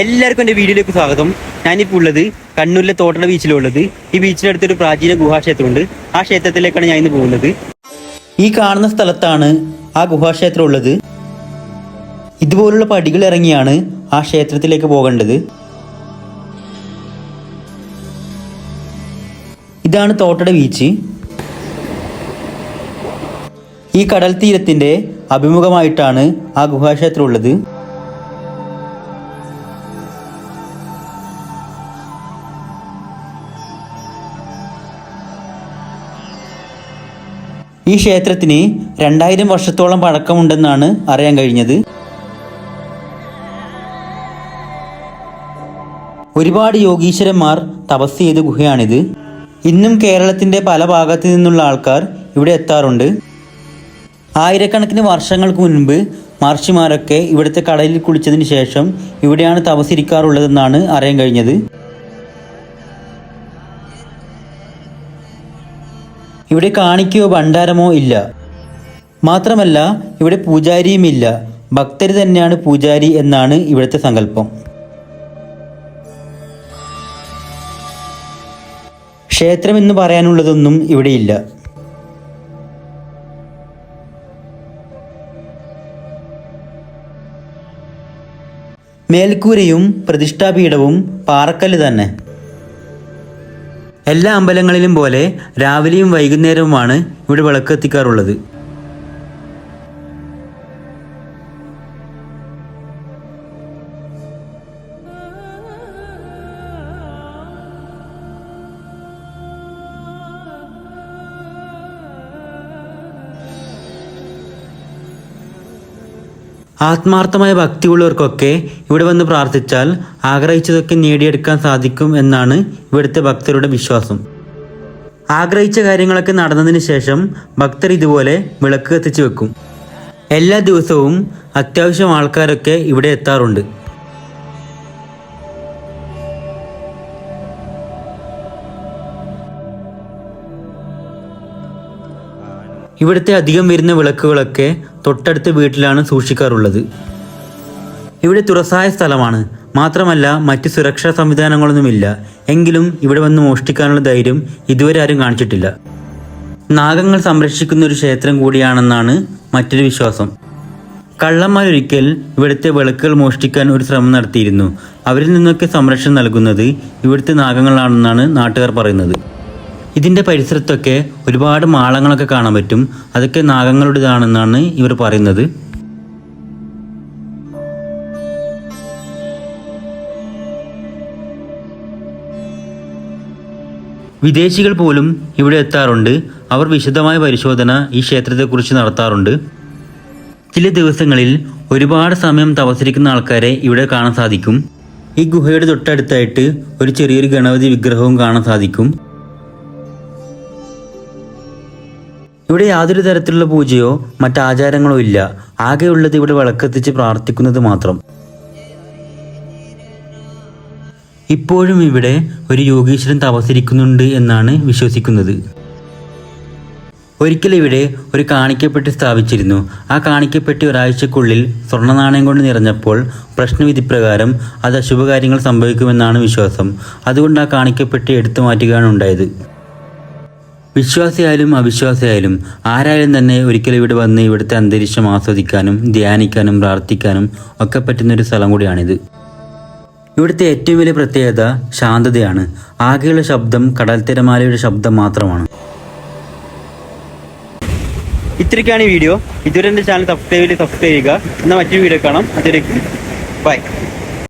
എല്ലാവർക്കും എന്റെ വീഡിയോയിലേക്ക് സ്വാഗതം. ഞാനിപ്പോൾ ഉള്ളത് കണ്ണൂരിലെ തോട്ടട ബീച്ചിലുള്ളത്. ഈ ബീച്ചിനടുത്തൊരു പ്രാചീന ഗുഹാക്ഷേത്രമുണ്ട്. ആ ക്ഷേത്രത്തിലേക്കാണ് ഞാൻ ഇന്ന് പോകുന്നത്. ഈ കാണുന്ന സ്ഥലത്താണ് ആ ഗുഹാക്ഷേത്രം ഉള്ളത്. ഇതുപോലുള്ള പടികൾ ഇറങ്ങിയാണ് ആ ക്ഷേത്രത്തിലേക്ക് പോകേണ്ടത്. ഇതാണ് തോട്ടട ബീച്ച്. ഈ കടൽ തീരത്തിന്റെ അഭിമുഖമായിട്ടാണ് ആ ഗുഹാക്ഷേത്രം ഉള്ളത്. ഈ ക്ഷേത്രത്തിന് രണ്ടായിരം വർഷത്തോളം പഴക്കമുണ്ടെന്നാണ് അറിയാൻ കഴിഞ്ഞത്. ഒരുപാട് യോഗീശ്വരന്മാർ തപസ് ചെയ്ത ഗുഹയാണിത്. ഇന്നും കേരളത്തിന്റെ പല ഭാഗത്തു നിന്നുള്ള ആൾക്കാർ ഇവിടെ എത്താറുണ്ട്. ആയിരക്കണക്കിന് വർഷങ്ങൾക്ക് മുൻപ് മഹർഷിമാരൊക്കെ ഇവിടുത്തെ കടലിൽ കുളിച്ചതിന് ശേഷം ഇവിടെയാണ് തപസിരിക്കാറുള്ളതെന്നാണ് അറിയാൻ കഴിഞ്ഞത്. ഇവിടെ കാണിക്കയോ ഭണ്ഡാരമോ ഇല്ല. മാത്രമല്ല ഇവിടെ പൂജാരിയുമില്ല ഭക്തർ തന്നെയാണ് പൂജാരി എന്നാണ് ഇവിടുത്തെ സങ്കല്പം. ക്ഷേത്രം എന്ന് പറയാനുള്ളതൊന്നും ഇവിടെയില്ല മേൽക്കൂരയും പ്രതിഷ്ഠാപീഠവും പാറക്കല്ല് തന്നെ. എല്ലാ അമ്പലങ്ങളിലും പോലെ രാവിലെയും വൈകുന്നേരവുമാണ് ഇവിടെ വിളക്ക് ആത്മാർത്ഥമായ ഭക്തിയുള്ളവർക്കൊക്കെ ഇവിടെ വന്ന് പ്രാർത്ഥിച്ചാൽ ആഗ്രഹിച്ചതൊക്കെ നേടിയെടുക്കാൻ സാധിക്കും എന്നാണ് ഇവിടുത്തെ ഭക്തരുടെ വിശ്വാസം. ആഗ്രഹിച്ച കാര്യങ്ങളൊക്കെ നടന്നതിന് ശേഷം ഭക്തർ ഇതുപോലെ വിളക്ക് കത്തിച്ചു വെക്കും. എല്ലാ ദിവസവും അത്യാവശ്യം ആൾക്കാരൊക്കെ ഇവിടെ എത്താറുണ്ട്. ഇവിടുത്തെ അധികം വരുന്ന വിളക്കുകളൊക്കെ തൊട്ടടുത്ത വീട്ടിലാണ് സൂക്ഷിക്കാറുള്ളത്. ഇവിടെ തുറസായ സ്ഥലമാണ്. മാത്രമല്ല മറ്റ് സുരക്ഷാ സംവിധാനങ്ങളൊന്നുമില്ല. എങ്കിലും ഇവിടെ വന്ന് മോഷ്ടിക്കാനുള്ള ധൈര്യം ഇതുവരെ ആരും കാണിച്ചിട്ടില്ല. നാഗങ്ങൾ സംരക്ഷിക്കുന്ന ഒരു ക്ഷേത്രം കൂടിയാണെന്നാണ് മറ്റൊരു വിശ്വാസം. കള്ളന്മാരൊരിക്കൽ ഇവിടുത്തെ വിളക്കുകൾ മോഷ്ടിക്കാൻ ഒരു ശ്രമം നടത്തിയിരുന്നു. അവരിൽ നിന്നൊക്കെ സംരക്ഷണം നൽകുന്നത് ഇവിടുത്തെ നാഗങ്ങളാണെന്നാണ് നാട്ടുകാർ പറയുന്നത്. ഇതിന്റെ പരിസരത്തൊക്കെ ഒരുപാട് മാളങ്ങളൊക്കെ കാണാൻ പറ്റും. അതൊക്കെ നാഗങ്ങളുടേതാണെന്നാണ് ഇവർ പറയുന്നത്. വിദേശികൾ പോലും ഇവിടെ എത്താറുണ്ട്. അവർ വിശദമായ പരിശോധന ഈ ക്ഷേത്രത്തെക്കുറിച്ച് നടത്താറുണ്ട്. ചില ദിവസങ്ങളിൽ ഒരുപാട് സമയം തപസരിക്കുന്ന ആൾക്കാരെ ഇവിടെ കാണാൻ സാധിക്കും. ഈ ഗുഹയുടെ തൊട്ടടുത്തായിട്ട് ഒരു ചെറിയൊരു ഗണപതി വിഗ്രഹവും കാണാൻ സാധിക്കും. ഇവിടെ യാതൊരു തരത്തിലുള്ള പൂജയോ മറ്റാചാരങ്ങളോ ഇല്ല. ആകെയുള്ളത് ഇവിടെ വിളക്കെത്തിച്ച് പ്രാർത്ഥിക്കുന്നത് മാത്രം. ഇപ്പോഴും ഇവിടെ ഒരു യോഗീശ്വരൻ തപസരിക്കുന്നുണ്ട് എന്നാണ് വിശ്വസിക്കുന്നത്. ഒരിക്കൽ ഇവിടെ ഒരു കാണിക്കപ്പെട്ടി സ്ഥാപിച്ചിരുന്നു. ആ കാണിക്കപ്പെട്ടി ഒരാഴ്ചക്കുള്ളിൽ സ്വർണനാണയം കൊണ്ട് നിറഞ്ഞപ്പോൾ പ്രശ്നവിധി പ്രകാരം അത് അശുഭകാര്യങ്ങൾ സംഭവിക്കുമെന്നാണ് വിശ്വാസം. അതുകൊണ്ട് ആ കാണിക്കപ്പെട്ടി എടുത്തു മാറ്റുകയാണ് ഉണ്ടായത്. വിശ്വാസിയായാലും അവിശ്വാസിയായാലും ആരായാലും തന്നെ ഒരിക്കലും ഇവിടെ വന്ന് ഇവിടുത്തെ അന്തരീക്ഷം ആസ്വദിക്കാനും ധ്യാനിക്കാനും പ്രാർത്ഥിക്കാനും ഒക്കെ പറ്റുന്നൊരു സ്ഥലം കൂടിയാണിത്. ഇവിടുത്തെ ഏറ്റവും വലിയ പ്രത്യേകത ശാന്തതയാണ്. ആകെയുള്ള ശബ്ദം കടൽ തിരമാലയുടെ ശബ്ദം മാത്രമാണ്. ഇത്രയ്ക്കാണ് ഈ വീഡിയോ. ഇതുവരെ എന്റെ ചാനൽ സബ്സ്ക്രൈബ് ചെയ്ത് സബ്സ്ക്രൈബ് ചെയ്യുക. എന്നാൽ മറ്റൊരു വീഡിയോ കാണാം. അതിലേക്ക് ബൈ.